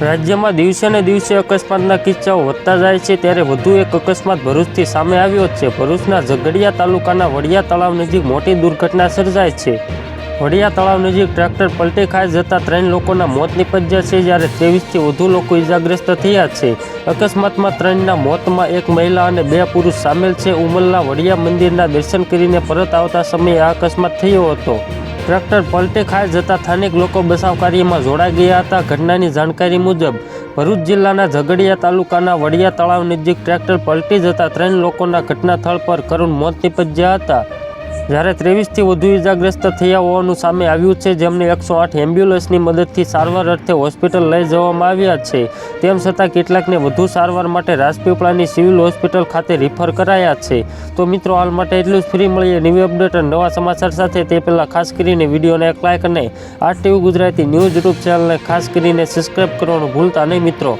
રાજ્યમાં દિવસે ને દિવસે અકસ્માતના કિસ્સાઓ વધતા જાય છે, ત્યારે વધુ એક અકસ્માત ભરૂચથી સામે આવ્યો છે. ભરૂચના ઝઘડિયા તાલુકાના વડિયા તળાવ નજીક મોટી દુર્ઘટના સર્જાય છે. વડિયા તળાવ નજીક ટ્રેક્ટર પલટી ખાઈ જતા ત્રણ લોકોના મોત નિપજ્યા છે, જ્યારે ત્રેવીસથી વધુ લોકો ઇજાગ્રસ્ત થયા છે. અકસ્માતમાં ત્રણના મોતમાં એક મહિલા અને બે પુરુષ સામેલ છે. ઉમરલા વડિયા મંદિરના દર્શન કરીને પરત આવતા સમયે આ અકસ્માત થયો હતો. ટ્રેક્ટર પલટે ખાઈ જતા સ્થાનિક લોકો બચાવ કાર્યમાં જોડાઈ ગયા હતા. ઘટનાની જાણકારી મુજબ, ભરૂચ જિલ્લાના ઝઘડિયા તાલુકાના વડિયા તળાવ નજીક ટ્રેક્ટર પલટી જતા ત્રણ લોકોના ઘટના સ્થળ પર કરુણ મોત નીપજ્યા હતા. જ્યારે ત્રેવીસથી વધુ ઇજાગ્રસ્ત થયા હોવાનું સામે આવ્યું છે, જેમને એકસો આઠ એમ્બ્યુલન્સની મદદથી સારવાર અર્થે હોસ્પિટલ લઈ જવામાં આવ્યા છે. તેમ છતાં કેટલાકને વધુ સારવાર માટે રાજપીપળાની સિવિલ હોસ્પિટલ ખાતે રિફર કરાયા છે. તો મિત્રો, હાલ માટે એટલું જ. ફ્રી મળીએ ન્યૂ અપડેટ અને નવા સમાચાર સાથે. તે પહેલાં ખાસ કરીને વિડીયોને એક લાઇક અને આ ટીવી ગુજરાતી ન્યૂઝ યુટ્યુબ ચેનલને ખાસ કરીને સબસ્ક્રાઈબ કરવાનું ભૂલતા નહીં મિત્રો.